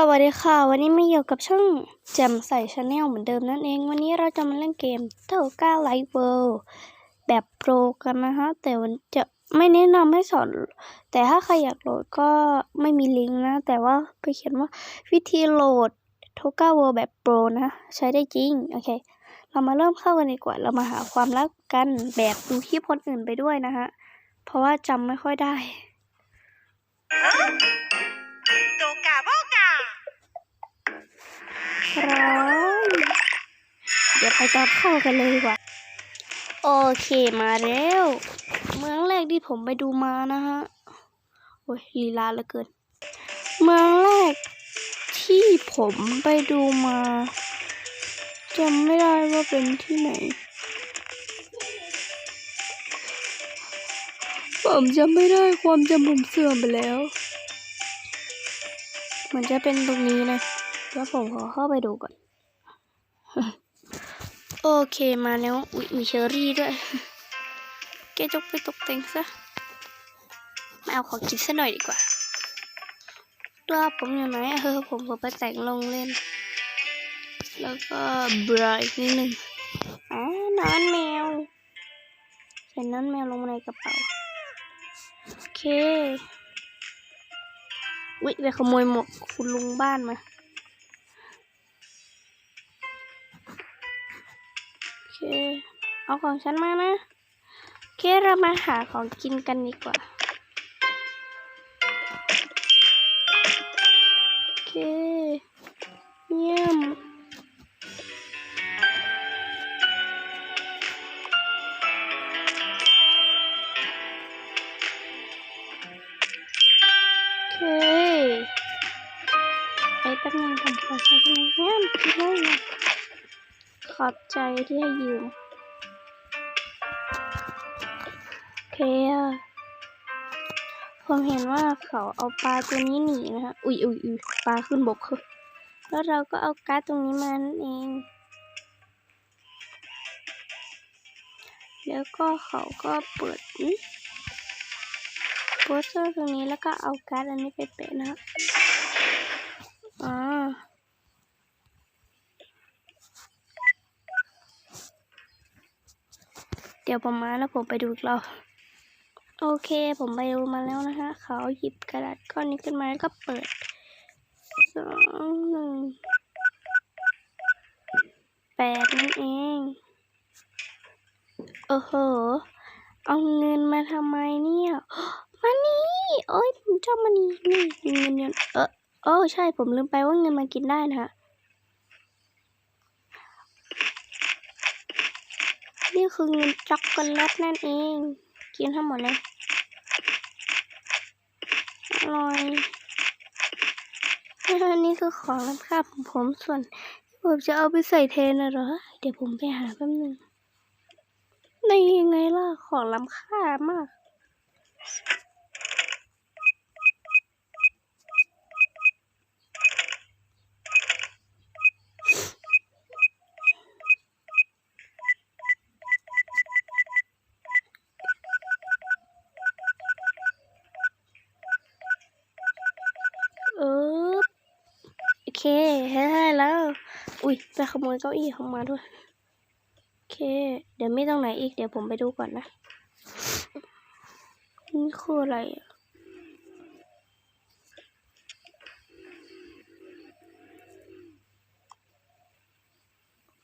สวัสดีค่ะ วันนี้มาอยู่กับช่องแจ่มใส่ชาแนลเหมือนเดิมนั่นเอง วันนี้เราจะมาเล่นเกมเท่าก้าไลฟ์เวิลด์แบบโปรกันนะฮะ แต่วันจะไม่แนะนำให้สอน แต่ถ้าใครอยากโหลดก็ไม่มีลิงก์นะ แต่ว่าไปเขียนว่าวิธีโหลดโทก้าเวิลด์แบบโปรนะ ใช้ได้จริง โอเค เรามาเริ่มเข้ากันดีกว่า เรามาหาความลับกันแบบดูคลิปคนอื่นไปด้วยนะฮะ เพราะว่าจำไม่ค่อยได้ ร้อยเดี๋ยวไปตอนเข้ากันเลยดีกว่า โอเคมาแล้ว เมืองแรกที่ผมไปดูมานะฮะ โอ้ยลีลาเหลือเกิน เมืองแรกที่ผมไปดูมาจำไม่ได้ว่าเป็นที่ไหน ผมจำไม่ได้ความจำผมเสื่อมไปแล้ว เหมือนจะเป็นตรงนี้นะ แล้วผมขอเข้าไปดูก่อน โอเคมาแล้ว อุ๊ยมีเชอรี่ด้วย แกจกไปตกแต่งซะ มาเอาของกินซะหน่อยดีกว่า ตัวผมอยู่ไหนเออผมขอไปแต่งลงเล่น แล้วก็บรายนิดหนึ่งอ๋อนอนแมวใส่นอนแมวลงมาในกระเป๋า โอเค วิไปขโมยหมวกคุณลุงบ้านมา เอาของฉันมานะเคเรามาหาของกินกันดีกว่าเคเยี่ยมคไอ้แป๊บนึงผมขอใช้ตรงนี้เนี่ยคิดได้ไงขอบใจที่ให้ยืม เคผมเห็นว่าเขาเอาปลาตัวนี้หนีนะฮะ อุ๊ยอุ๊ยอุ๊ยปลาขึ้นบกคือแล้วเราก็เอาการ์ดตรงนี้มานั่นเอง แล้วก็เขาก็เปิดโปสเตอร์ตรงนี้แล้วก็เอาการ์ดอันนี้ไปแปะนะครับอ่าเดี๋ยวผมมาแล้วผมไปดูอีกรอบ โอเคผมไปดูมาแล้วนะฮะเขาหยิบกระดาษก้อนนี้ขึ้นมาแล้วก็เปิดสองหนึ่งแปดนั่นเอง โอ้โห เอาเงินมาทำไมเนี่ยมานี่โอ้ยผมชอบมันนี่นี่เงินเงินเออโอ้ใช่ผมลืมไปว่าเงินมันกินได้นะฮะนี่คือเงินช็อกโกแลตนั่นเอง กินทั้งหมดเลย อร่อยนี่คือของรับค่าของผมส่วนที่ผมจะเอาไปใส่เทนนะเหรอ เดี๋ยวผมไปหาแป๊บนึงในยังไงล่ะ ของล้ำค่ามาก เออโอ เคให้แล้ว อุ้ยไปขโมยเก้าอี้เขามาด้วย โอเค เดี๋ยวไม่ตรงไหนอีก เดี๋ยวผมไปดูก่อนนะ นี่คืออะไร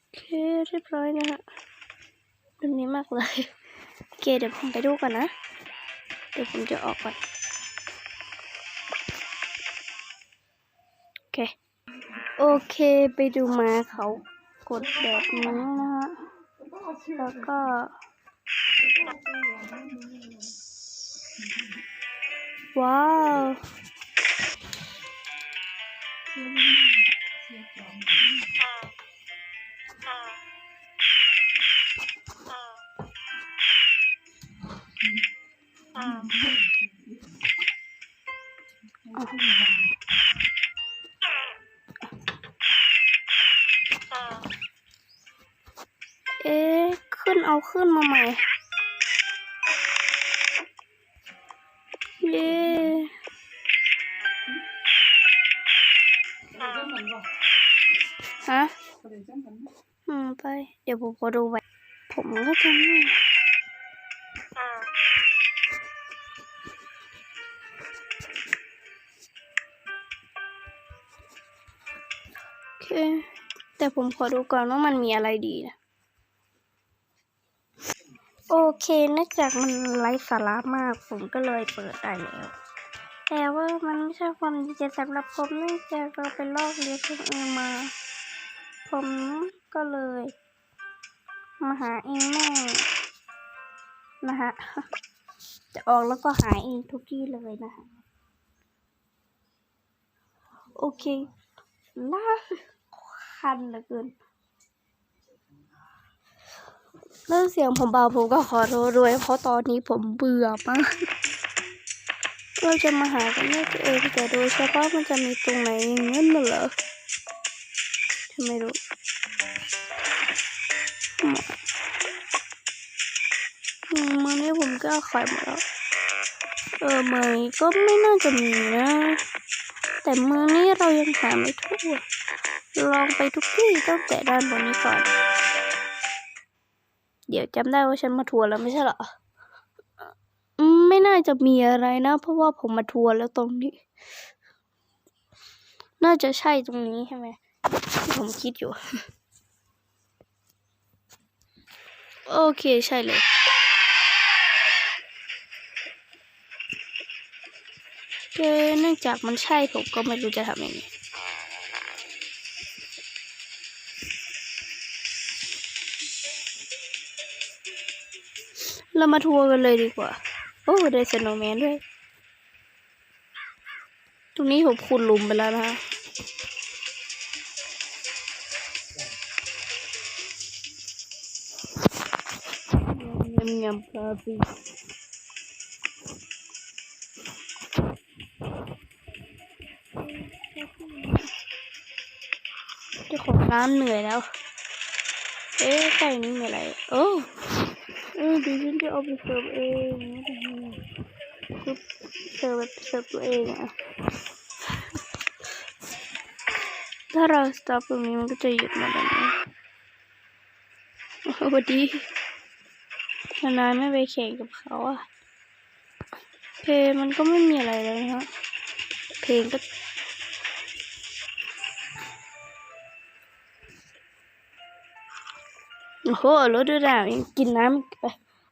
โอเคเรียบร้อยนะฮะแบบนี้มากเลย โอเค เดี๋ยวผมไปดูก่อนนะ เดี๋ยวผมจะออกก่อนโอเค โอเคไปดูมาเขากดแบบนี้นะฮะ แล้วก็ ว้าว เอ๊ะขึ้นเอาขึ้นมาใหม่ เย่ฮะอืมไป เดี๋ยวผมขอดูไว้ ผมก็จำไม่อืมโอเค แต่ผมขอดูก่อนว่ามันมีอะไรดีนะ โอเคเนื่องจากมันไร้สาระมาก ผมก็เลยเปิดได้แล้ว แต่ว่ามันไม่ใช่ความดีใจสำหรับผมเนื่องจากเราไปลอกเรียนคนอื่นมา ผมก็เลย มาหาเองแม่นะฮะ จะออกแล้วก็หาเองทุกที่เลยนะฮะโอเคน่าคันเหลือเกิน เรื่องเสียงผมเบาผมก็ขอโทษด้วย เพราะตอนนี้ผมเบื่อมากเราจะมาหากันด้วยตัวเองแต่โดยเฉพาะมันจะมีตรงไหนอย่างนั้นน่ะเหรอฉันไม่รู้อืมมันนี้ผมก็ขายหมดแล้ว เออเมยก็ไม่น่าจะมีนะ แต่มือนี้เรายังหาไม่ทั่ว ลองไปทุกที่ตั้งแต่ด้านบนนี้ก่อน ดี๋ยวจำได้ว่าฉันมาทัวร์แล้วไม่ใช่เหรอ ไม่น่าจะมีอะไรนะ เพราะว่าผมมาทัวร์แล้วตรงนี้ น่าจะใช่ตรงนี้ใช่ไหมที่ผมคิดอยู่ โอเคใช่เลยเนื่องจากมันใช่ผมก็ไม่รู้จะทำยังไง เรามาทัวร์กันเลยดีกว่า โอ้ได้สโนแมนด้วย ตรงนี้ผมขุดหลุมไปแล้วนะฮะยำยำปลาปีจ้าของร้านเหนื่อยแล้ว เอ๊ะไก่นี่มีอะไร โอ้ เออดี๋ยวฉันจะเอาไปเสิร์ฟเองคือเสิร์ฟแบบเสิร์ฟตัวเองอะถ้าเราสต็อปตรงนี้มันก็จะหยุดมาแบบนี้โอ้สวัสดีนานๆไม่ไปแข่งกับเขาอะเพลงมันก็ไม่มีอะไรเลยนะฮะเพลงก็ โอ้โหรถดูดาวยังกินน้ำไป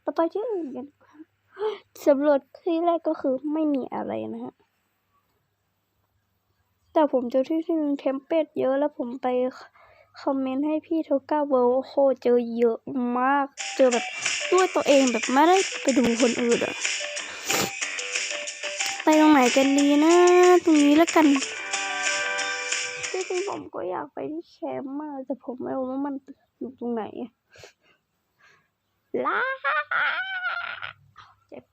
เราไปที่อื่นกันสำรวจที่แรกก็คือไม่มีอะไรนะฮะ แต่ผมเจอที่ที่หนึงเทมเป็ดเยอะแล้วผมไปคอมเมนต์ให้พี่โทก้าเวิลด์โอเจอเยอะมาก เจอแบบด้วยตัวเองแบบไม่ได้ไปดูคนอื่นอะไปตรงไหนกันดีนะ ตรงนี้แล้วกันที่จริงผมก็อยากไปที่แคมป์มากแต่ผมไม่รู้ว่ามันอยู่ตรงไหน ลาเจ็บ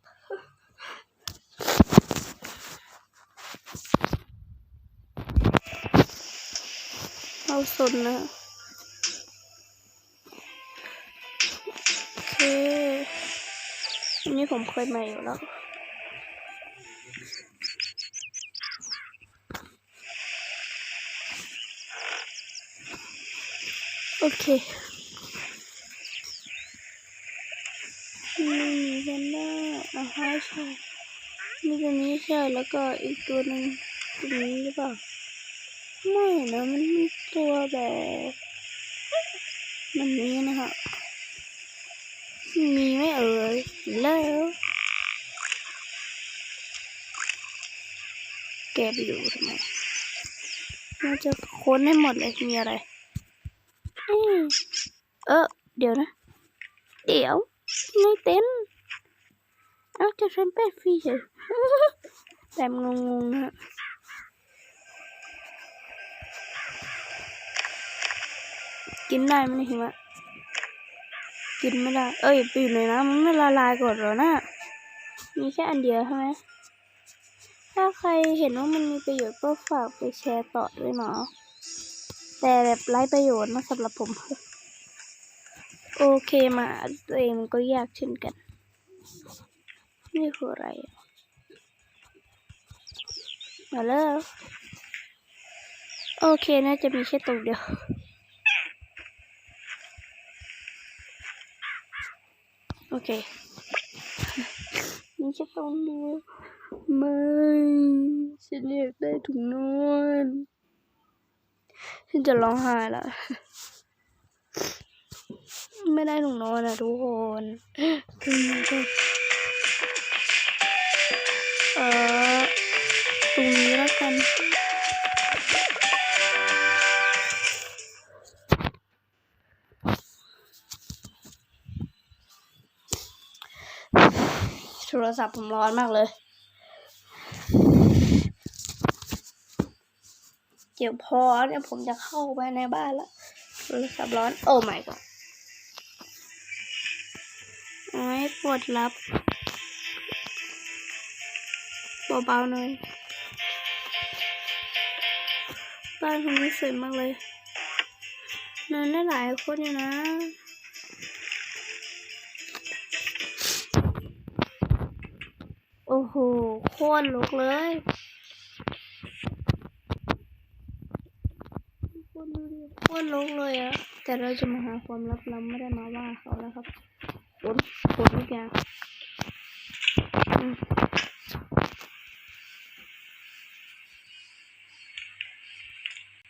เอาสนนะโอเคอันนี้ผมเคยมาอยู่แล้วโอเค ไม่มี แพนด้าอะฮะใช่มีตัวนี้ใช่แล้วก็อีกตัวหนึ่งตัวนี้หรือเปล่าไม่นะมันมีตัวแบบมันนี้นะฮะมีไม่เอ่ยแล้วแกไปดูทำไมเราจะค้นให้หมดเลยมีอะไรเออเดี๋ยวนะ เดี๋ยวไม่เต้น เอาจะทำเป็ดฟรีเฉยแบบงงๆฮะกินได้ไหมเนี่ยหิมะกินไม่ได้ เอ้ยไปอยู่ในน้ำมันไม่ละลายก่อนเหรอนะมีแค่อันเดียวใช่ไหมถ้าใครเห็นว่ามันมีประโยชน์ก็ฝากไปแชร์ต่อด้วยเนาะแต่แบบไร้ประโยชน์นะสำหรับผม โอเคมาตัวเองมันก็ยากเช่นกัน นี่คืออะไรมาแล้วโอเคน่าจะมีแค่ตรงเดียวโอเคมีแค่ตรงเดียวไม่ฉันอยากได้ถุงนอนฉันจะร้องไห้ละไม่ได้ถุงนอนอะทุกคนคือ รงนี้แล้วกันโทรศัพท์ผมร้อนมากเลย เดี๋ยวพอเนี่ยผมจะเข้าไปในบ้านละโทรศัพท์ร้อน โอ้ my god โอ้ยปวดรับเบาๆหน่อย บ้านผมนี่สวยมากเลยนอนได้หลายคนอยู่นะโอ้โหโคตรลุกเลยโคตรดูดิโคตรลุกเลยอะแต่เราจะมาหาความลับเราไม่ได้มาว่าเขาแล้วครับฝนฝนทุกอย่าง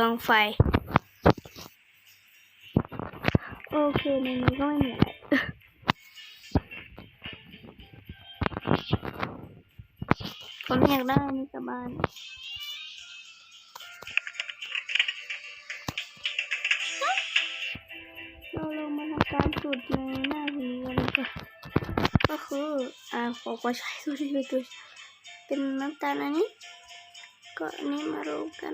กองไฟ โอเคในนี้ก็ไม่มีอะไรผมอยากได้อันนี้กลับบ้านเราลงมาทำการจุดในหน้าทีกันค่ะก็คือ อ่าขอก็ใช้ตัวที่เป็นตัวเป็นน้ำตาลอันนี้ ก็อันนี้มารวมกัน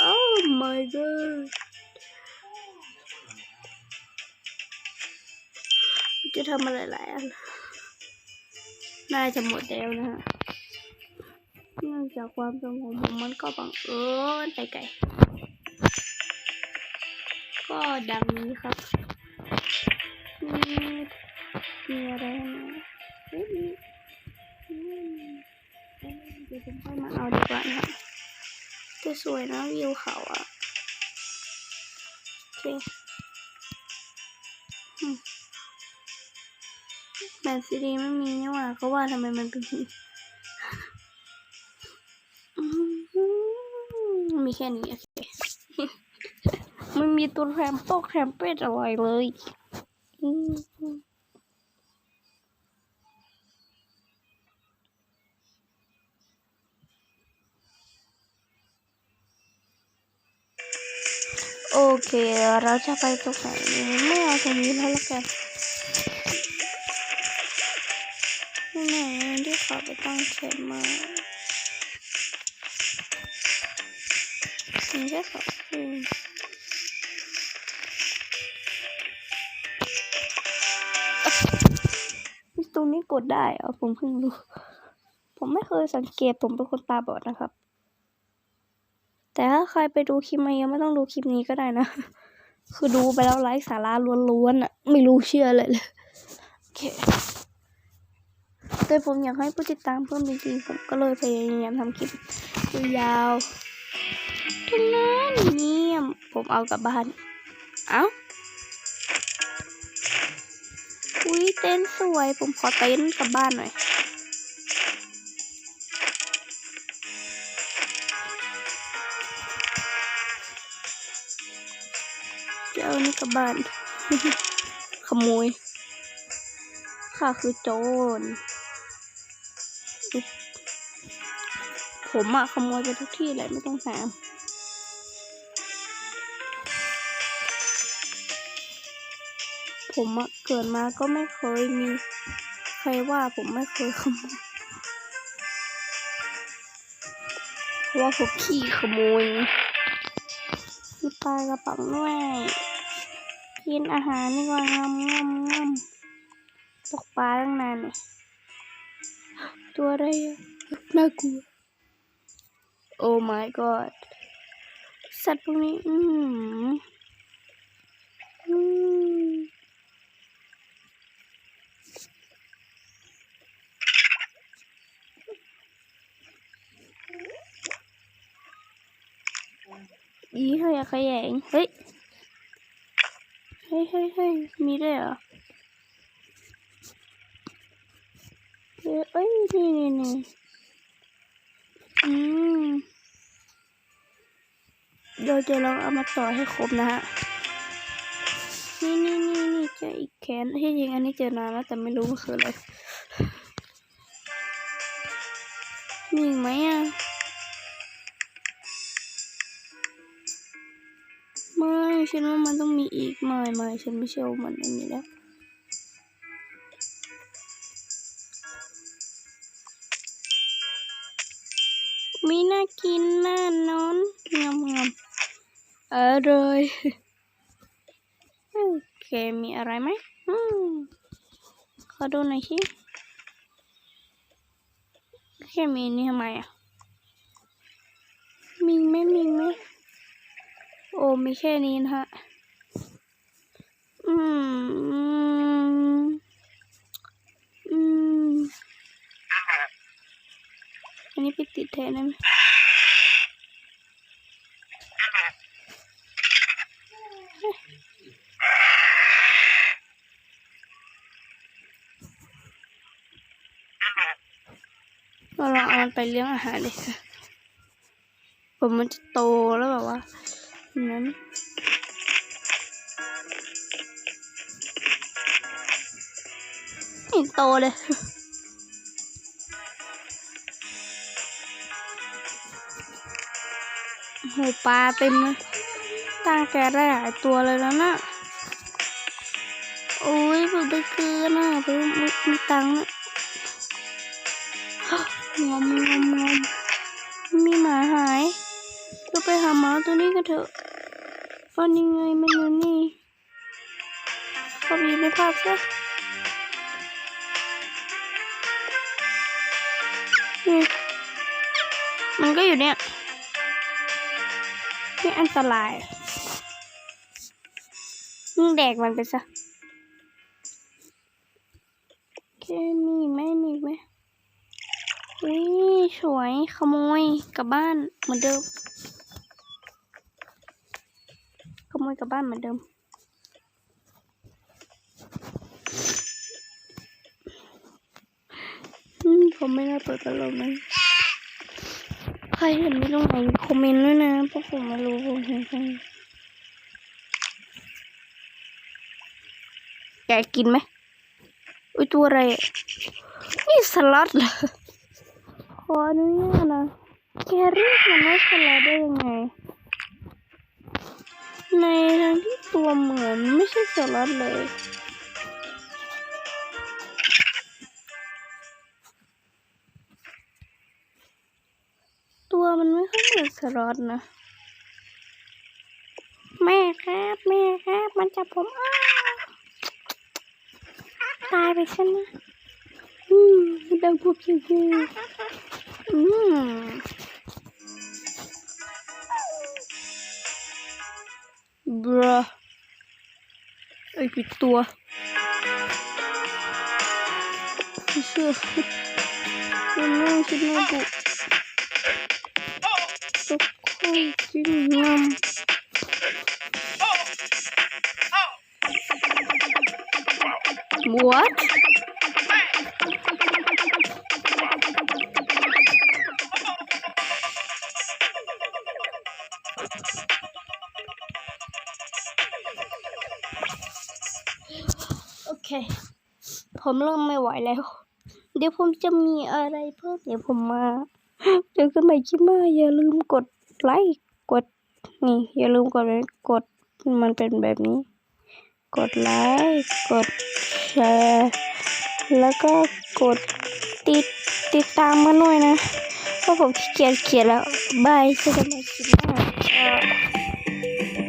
oh my god จะทำอะไรหลายอันน่าจะหมดแล้วนะฮะ เนื่องจากความจำของผมมันก็บังเอิญไปไกล ก็ดังนี้ครับ มีมีอะไรนะเฮ้ยมีเดี๋ยวผมค่อยมาเอาดีกว่านะครับ จะสวยนะวิวเขาอะโอเคอืมแบตซีดีไม่มีนี่หว่าเขาว่าทำไมมันเป็นมีแค่นี้โอเคมันมีตัวแรมโป้แรมเป็ดอะไรเลย อืม โอเค เราจะไปตรงไหนไม่เอาตรงนี้แล้วละกันไหนที่ขาไปตั้งเข็มมาไม่ใช่ขาอืมตรงนี้กดได้เหรอผมเพิ่งรู้ ผมไม่เคยสังเกตผมเป็นคนตาบอดนะครับ แต่ถ้าใครไปดูคลิปมายังไม่ต้องดูคลิปนี้ก็ได้นะ คือดูไปแล้วไร้สาระล้วนๆอะไม่รู้เชื่อเลยเลยโอเคแต่ผมอยากให้ผู้ติดตามเพิ่มจริงๆผมก็เลยพยายามทำคลิปยาวๆทุกนั้นเงียบผมเอากลับบ้าน เอ้าอุ้ยเต้นสวย ผมขอเต้นกลับบ้านหน่อย จะเอานี่กลับบ้าน ขโมยข้าคือโจรผมอะขโมยไปทุกที่เลยไม่ต้องถามผมอะเกิดมาก็ไม่เคยมี ใครว่าผมไม่เคยขโมยเพราะว่าผมขี้ขโมยมีปลากระป๋องด้วย กินอาหารนี่ก่อนงำงำงำตกปลาตั้งนานเนี่ยตัวอะไรน่ากลัว โอ้ my god สัตว์พวกนี้ อืมอืมอีเฮ้ยขยงเฮ้ย ฮ้ยเฮ้ยเฮ้ยมีด้วยเหรอเอ้ยเอ้นี่นี่นี่อืมเราจะลองเอามาต่อให้ครบนะฮะ นี่นี่นี่นี่เจออีกแขนที่จริงอันนี้เจอนานแล้วแต่ไม่รู้มันคืออะไรมีอีกไหมอะ ฉันว่ามันต้องมีอีกไม่ไม่ฉันไม่เชื่อว่ามันอันนี้แล้วมีน่ากินน่านอนงามงามอร่อยโอเคมีอะไรไหมอืมขอดูหน่อยสิแค่มีนี่ทำไมอะมีไหมมีไหม โอมีแค่นี้นะฮะ อืม อืม อันนี้ไปติดแทนได้ไหมเราลองเอามันไปเลี้ยงอาหารดิผมมันจะโตแล้วแบบว่า นั้นไม่โตเลย โหปลาเต็มเลยตั้งแกได้หลายตัวเลยแล้วนะโอ้ยผมได้เกินอะผมมีมีตังค์นะงอมงอมงอมมีหมาหายเราไปหาหมาตัวนี้กันเถอะ ฟันยังไงมันอยู่นี่เขาไปอยู่ในภาพซะนี่มันก็อยู่เนี่ยนี่อันตรายมึงแดกมันไปซะโอเคมีไหมมีไหมอุ้ยสวยขโมยกลับบ้านเหมือนเดิม ข โมยกลับบ้านเหมือนเดิม ผมไม่ได้เปิดกระโหลกนะใครเห็นมีตรงไหนคอมเมนต์ด้วยนะเพราะผมไม่รู้ผมเห็นใครแกกินไหมอุ้ยตัวอะไร นี่สลัดเหรอขออนุญาตนะแกเรียกมันว่าสลัดได้ยังไง ในทางที่ตัวเหมือนไม่ใช่สลัดเลย ตัวมันไม่ค่อยเหมือนสล็อตนะ แม่ครับแม่ครับ มันจับผมอ้าตายไปซะนะอืมดังพวกชิวอืม บรไอ้ปิดตัวไม่เชื่อมันน่าคิดน่าบุทุกคนกินยำ What โอ ผมเริ่มไม่ไหวแล้ว เดี๋ยวผมจะมีอะไรเพิ่มเดี๋ยวผมมาเจอกันใหม่คลิปหน้าอย่าลืมกดไลค์กดนี่ อย่าลืมกดไลค์กดมันเป็นแบบนี้ กดไลค์กดแชร์แล้วก็กดติดติดตามมาหน่อยนะเพราะผมขี้เกียจเขียนแล้วบายเจอกันใหม่คลิปหน้า